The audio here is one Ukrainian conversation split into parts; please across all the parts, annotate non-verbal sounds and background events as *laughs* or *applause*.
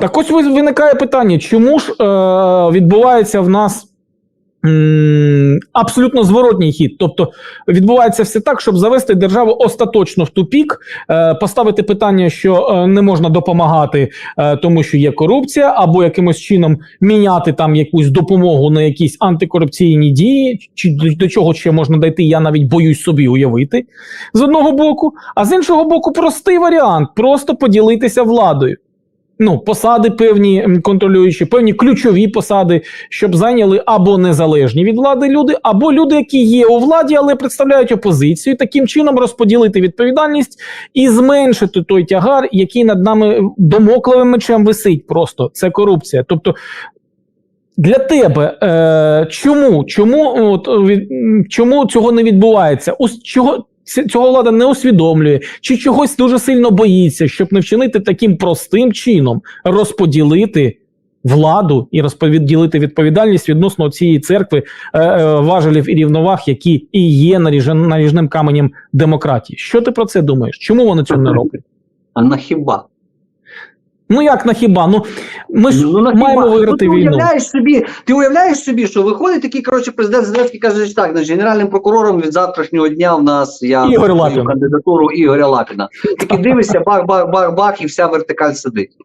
Так ось виникає питання, чому ж е, відбувається в нас абсолютно зворотній хід? Тобто відбувається все так, щоб завести державу остаточно в тупік, е, поставити питання, що е, не можна допомагати, е, тому що є корупція, або якимось чином міняти там якусь допомогу на якісь антикорупційні дії, чи до чого ще можна дійти, я навіть боюсь собі уявити з одного боку, а з іншого боку, простий варіант просто поділитися владою. Ну, посади певні контролюючі, певні ключові посади, щоб зайняли або незалежні від влади люди, або люди, які є у владі, але представляють опозицію, таким чином розподілити відповідальність і зменшити той тягар, який над нами домокловим мечем висить. Просто це корупція. Тобто для тебе е, чому, чому, от, від, чому цього не відбувається? Ус, чого цього влада не усвідомлює, чи чогось дуже сильно боїться, щоб не вчинити таким простим чином розподілити владу і розподілити відповідальність відносно цієї церкви е, е, важелів і рівноваг, які і є наріжен- наріжним каменем демократії. Що ти про це думаєш? Чому вони цього не роблять? А на хіба? Ну як на хіба? Ну ми ж Ну, на маємо хіба? виграти ну, ти війну. Уявляєш собі, ти уявляєш собі, що виходить такий, коротше, президент Зеленський каже, що так, значить, генеральним прокурором від завтрашнього дня в нас я Ігор Лапін. кандидатуру Ігоря Лапіна. Тільки дивишся, бах, бах, бах, бах, і вся вертикаль сидить.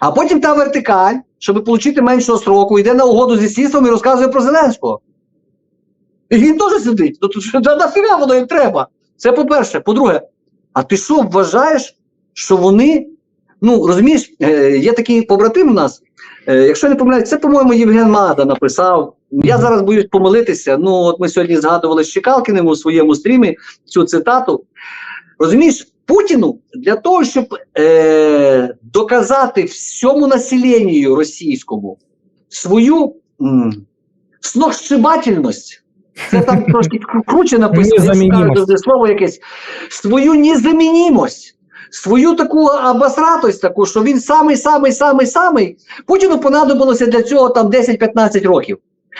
А потім та вертикаль, щоб отримати меншого строку, йде на угоду зі слідством і розказує про Зеленського. І він теж сидить. Ну, *laughs* нафіга воно їм треба? Це по-перше. По-друге, а ти що вважаєш, що вони. Ну, розумієш, е, є такий побратим у нас. Е, якщо не помиляюсь, це, по-моєму, Євген Мада написав. Я зараз боюсь помилитися. Ну, от ми сьогодні згадували з Чекалкиним у своєму стрімі цю цитату. Розумієш, Путіну для того, щоб е, доказати всьому населенню російському свою сногсшибательність, це там *laughs* трошки круче написано, я слово якесь, свою незамінімость, свою таку обосратость, таку, що він самий, самий, самий, самий. Путіну понадобилося для цього там 10-15 років.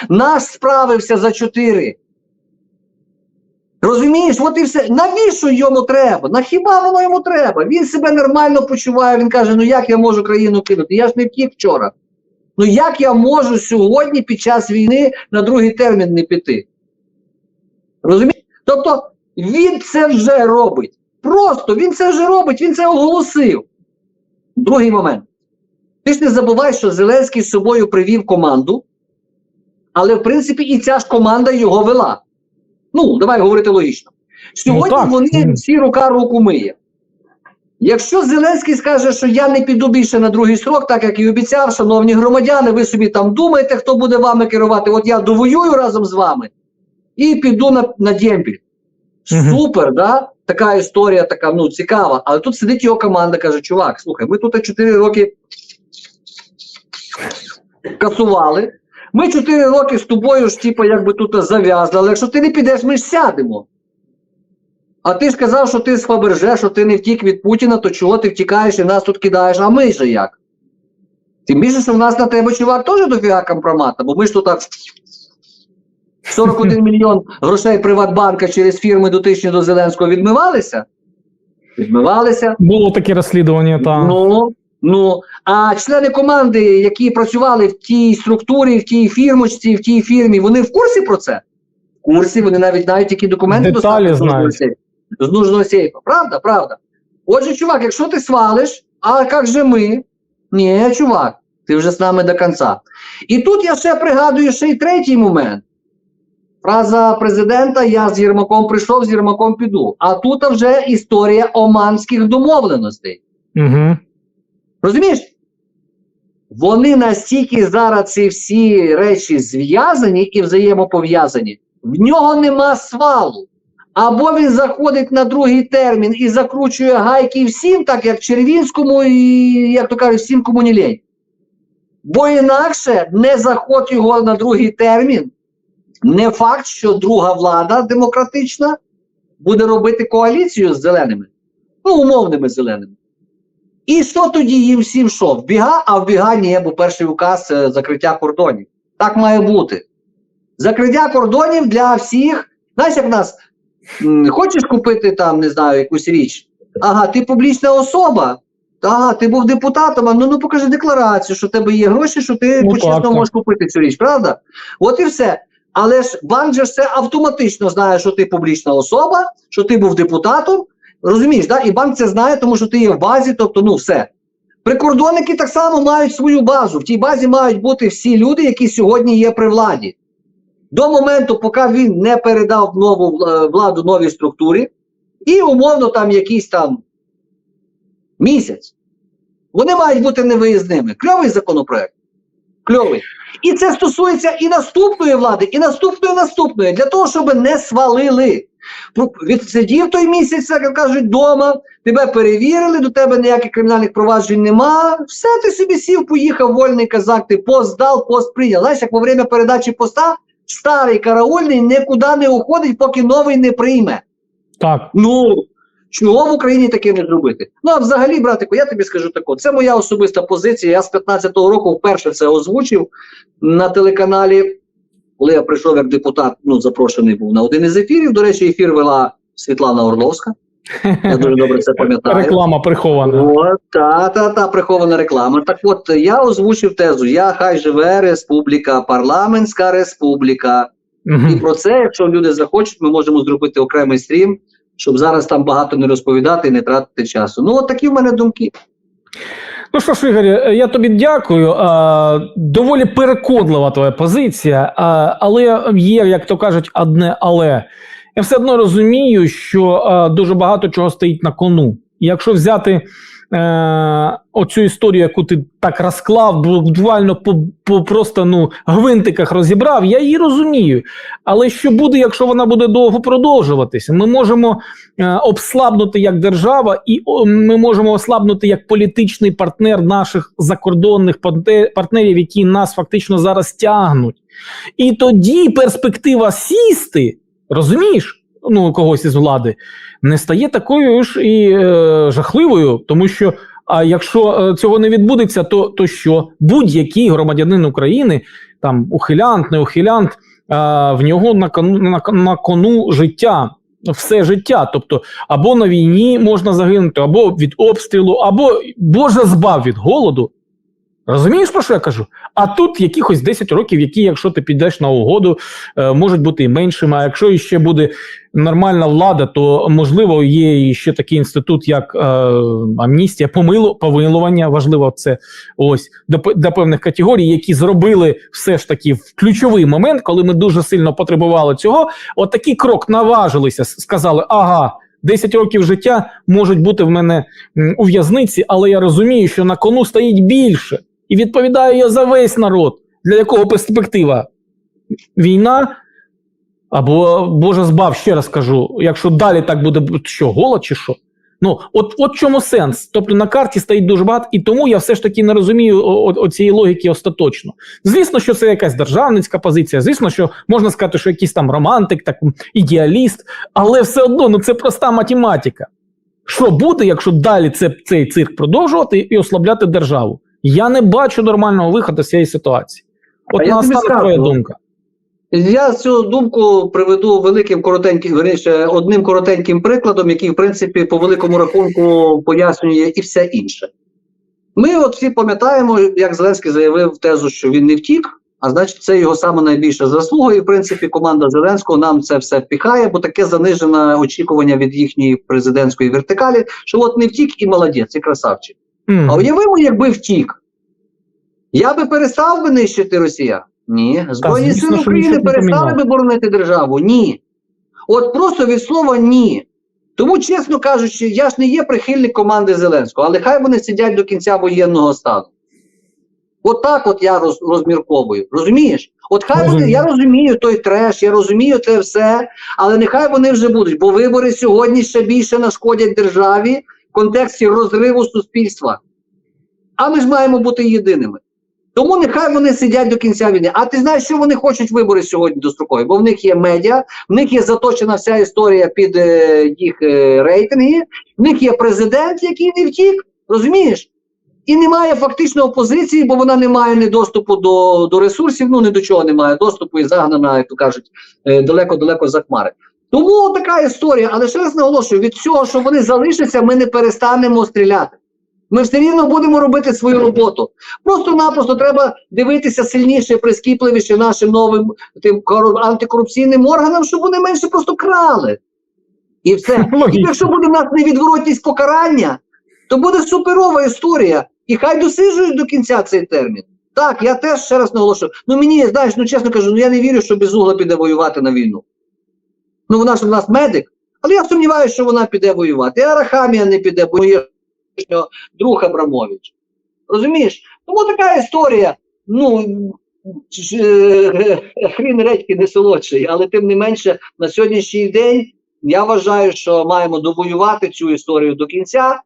Наш справився за 4. Розумієш, от і все. Навіщо йому треба? На хіба воно йому треба? Він себе нормально почуває. Він каже: ну як я можу країну кинути? Я ж не втік вчора. Ну як я можу сьогодні під час війни на другий термін не піти? Розумієш? Тобто він це вже робить. Просто він це вже робить, він це оголосив. Другий момент. Ти ж не забувай, що Зеленський з собою привів команду, але в принципі і ця ж команда його вела. Ну, давай говорити логічно. Сьогодні так. вони всі рука руку миє. Якщо Зеленський скаже, що я не піду більше на другий срок, так як і обіцяв, шановні громадяни, ви собі там думаєте, хто буде вами керувати. От я довоюю разом з вами і піду на, на дембіль. Мгм. Супер, да? Така історія, така ну цікава. Але тут сидить його команда, каже: чувак, слухай, ми тут 4 роки касували. Ми 4 роки з тобою ж, типу, якби тут зав'язли, але якщо ти не підеш, ми ж сядемо. А ти ж казав, що ти з Фаберже, що ти не втік від Путіна, то чого ти втікаєш і нас тут кидаєш, а ми же як? Тим більше, що в нас на тебе, чувак, теж дофіга компромата, бо ми ж тут так 41 мільйон грошей Приватбанка через фірми дотичні до Зеленського відмивалися? Відмивалися. Було таке розслідування, та Ну, ну, а члени команди, які працювали в тій структурі, в тій фірмочці, в тій фірмі, вони в курсі про це? В курсі, вони навіть знають, які документи Деталі з нужного знають. З нужного сейфу. Правда, правда. Отже, чувак, якщо ти свалиш, а як же ми? Ні, чувак, ти вже з нами до кінця. І тут я ще пригадую ще й третій момент. Фраза президента: Я з Єрмаком прийшов, з Єрмаком піду. А тут вже історія оманських домовленостей. угу. Розумієш? Вони настільки зараз ці всі речі зв'язані і взаємопов'язані, в нього нема свалу. Або він заходить на другий термін і закручує гайки всім, так як Червінському, і, як то кажуть, всім кому не лень. Бо інакше не заход його на другий термін. Не факт, що друга влада демократична буде робити коаліцію з зеленими, ну, умовними зеленими. І що тоді їм всім що? Вбіга, а вбіга ні, бо перший указ закриття кордонів. Так має бути. Закриття кордонів для всіх. Знаєш, як в нас хочеш купити там, не знаю, якусь річ. Ага, ти публічна особа. Ага, ти був депутатом, а ну, ну покажи декларацію, що в тебе є гроші, що ти Ну, почесно можеш купити цю річ, правда? От і все. Але ж банк же це автоматично знає, що ти публічна особа, що ти був депутатом. Розумієш, да? і банк це знає, тому що ти є в базі, тобто, ну все. Прикордонники так само мають свою базу. В тій базі мають бути всі люди, які сьогодні є при владі. До моменту, поки він не передав нову владу новій структурі, і умовно там якийсь там місяць. Вони мають бути невиїзними. Кльовий законопроект. Кльовий. І це стосується і наступної влади, і наступної наступної, для того, щоб не свалили. Відсидів той місяць, як кажуть, вдома, тебе перевірили, до тебе ніяких кримінальних проваджень нема. Все, ти собі сів, поїхав, вольний казак, ти пост здав, пост прийняв. Знаєш, як во время передачі поста старий караульний нікуди не уходить, поки новий не прийме. Так. Ну, чого в Україні таке не зробити? Ну, а взагалі, братику, я тобі скажу тако, це моя особиста позиція. Я з 15-го року вперше це озвучив на телеканалі, коли я прийшов як депутат, ну, запрошений був на один із ефірів. До речі, ефір вела Світлана Орловська. Я дуже добре це пам'ятаю. Реклама прихована. От, та, та, та, прихована реклама. Так от, я озвучив тезу. Я хай живе республіка, парламентська республіка. І про це, якщо люди захочуть, ми можемо зробити окремий стрім, щоб зараз там багато не розповідати і не тратити часу. Ну, от такі в мене думки. Ну що ж, Ігорі, я тобі дякую. Доволі переконлива твоя позиція, але є, як то кажуть, одне але. Я все одно розумію, що дуже багато чого стоїть на кону. Якщо взяти е, оцю історію, яку ти так розклав, буквально по, по просто ну, гвинтиках розібрав, я її розумію. Але що буде, якщо вона буде довго продовжуватися? Ми можемо е, обслабнути як держава, і о, ми можемо ослабнути як політичний партнер наших закордонних партнерів, які нас фактично зараз тягнуть. І тоді перспектива сісти, розумієш, ну когось із влади, не стає такою ж і е, жахливою, тому що. А якщо е, цього не відбудеться, то, то що будь-який громадянин України, там ухилянт, не ухилянт, е, в нього на кону, на, на кону життя, все життя. Тобто, або на війні можна загинути, або від обстрілу, або Боже збав від голоду. Розумієш, про що я кажу? А тут якихось 10 років, які, якщо ти підеш на угоду, е, можуть бути і меншими. А якщо іще буде нормальна влада, то можливо є ще такий інститут, як е, амністія, помилу, помилування. Важливо це ось до, до певних категорій, які зробили все ж таки в ключовий момент, коли ми дуже сильно потребували цього. От такий крок наважилися, сказали: ага. 10 років життя можуть бути в мене у в'язниці, але я розумію, що на кону стоїть більше. І відповідаю я за весь народ, для якого перспектива війна. Або, Боже збав, ще раз кажу, якщо далі так буде, що голод чи що? Ну, от, от чому сенс? Тобто на карті стоїть дуже багато, і тому я все ж таки не розумію оцієї логіки остаточно. Звісно, що це якась державницька позиція, звісно, що можна сказати, що якийсь там романтик, так, ідеаліст, але все одно ну, це проста математика. Що буде, якщо далі це, цей цирк продовжувати і ослабляти державу? Я не бачу нормального виходу з цієї ситуації. От А я тобі твоя думка. Я цю думку приведу великим коротеньким, верніше, одним коротеньким прикладом, який, в принципі, по великому рахунку пояснює і все інше. Ми от всі пам'ятаємо, як Зеленський заявив тезу, що він не втік, а значить, це його саме найбільша заслуга. І, в принципі, команда Зеленського нам це все впіхає, бо таке занижене очікування від їхньої президентської вертикалі, що от не втік і молодець, і красавчик. Мгм. А уявимо, якби втік. Я би перестав би нищити Росія? Ні. Збройні сили України перестали би боронити державу? Ні. От просто від слова ні. Тому, чесно кажучи, я ж не є прихильник команди Зеленського, але хай вони сидять до кінця воєнного стану. От так от я роз, розмірковую. Розумієш? От хай вони, я розумію той треш, я розумію це все, але нехай вони вже будуть, бо вибори сьогодні ще більше нашкодять державі контексті розриву суспільства. А ми ж маємо бути єдиними. Тому нехай вони сидять до кінця війни. А ти знаєш, що вони хочуть вибори сьогодні дострокові? Бо в них є медіа, в них є заточена вся історія під е, їх е, рейтинги, в них є президент, який не втік, розумієш? І немає фактично опозиції, бо вона не має ні доступу до, до ресурсів, ну ні до чого немає доступу і загнана, як то кажуть, е, далеко-далеко за хмари. Тому така історія, але ще раз наголошую: від цього, що вони залишаться, ми не перестанемо стріляти. Ми все рівно будемо робити свою роботу. Просто-напросто треба дивитися сильніше, прискіпливіше нашим новим тим антикорупційним органам, щоб вони менше просто крали. І все. *laughs* І якщо буде в нас невідворотність покарання, то буде суперова історія. І хай досиджують до кінця цей термін. Так, я теж ще раз наголошую. Ну мені, знаєш, ну чесно кажу, ну я не вірю, що Безугла піде воювати на війну. Ну вона ж у нас медик, але я сумніваюся, що вона піде воювати. І Арахамія не піде, бо є друг Абрамович. Розумієш? Тому така історія. Ну, е, хрін редьки не солодший, але тим не менше, на сьогоднішній день я вважаю, що маємо довоювати цю історію до кінця,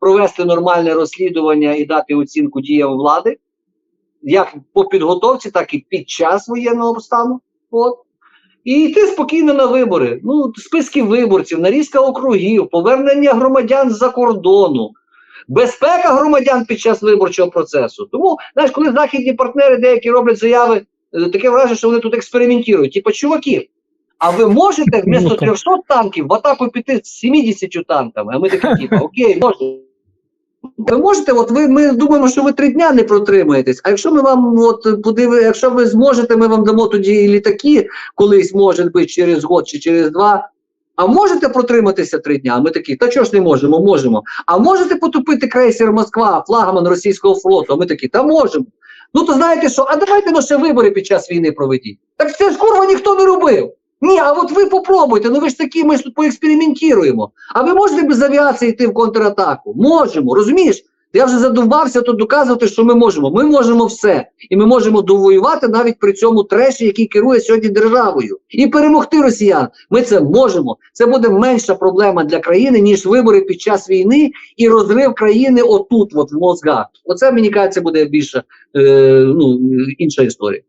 провести нормальне розслідування і дати оцінку діям влади, як по підготовці, так і під час воєнного стану. От. І йти спокійно на вибори. Ну, списки виборців, нарізка округів, повернення громадян з-за кордону, безпека громадян під час виборчого процесу. Тому, знаєш, коли західні партнери деякі роблять заяви, е, таке враження, що вони тут експериментують. Типа, чуваки, а ви можете вмісто Ну, 300 танків в атаку піти з 70 танками? А ми такі, типа, окей, можете. Ви можете, от ви ми думаємо, що ви три дня не протримаєтесь. А якщо ми вам от подиви, якщо ви зможете, ми вам дамо тоді і літаки колись, може бути, через год чи через два. А можете протриматися три дня? Ми такі, та чого ж не можемо, можемо. А можете потопити крейсер Москва, флагман російського флоту? А ми такі, та можемо. Ну то знаєте що, а давайте ну ще вибори під час війни проведіть. Так це ж курва ніхто не робив. Ні, а от ви попробуйте, ну ви ж такі, ми ж тут поекспериментуємо. А ви можете без авіації йти в контратаку? Можемо, розумієш? Я вже задовбався тут доказувати, що ми можемо. Ми можемо все. І ми можемо довоювати навіть при цьому треші, який керує сьогодні державою. І перемогти росіян. Ми це можемо. Це буде менша проблема для країни, ніж вибори під час війни і розрив країни отут, от в мозгах. Оце мені кажеться, буде більше е, ну, інша історія.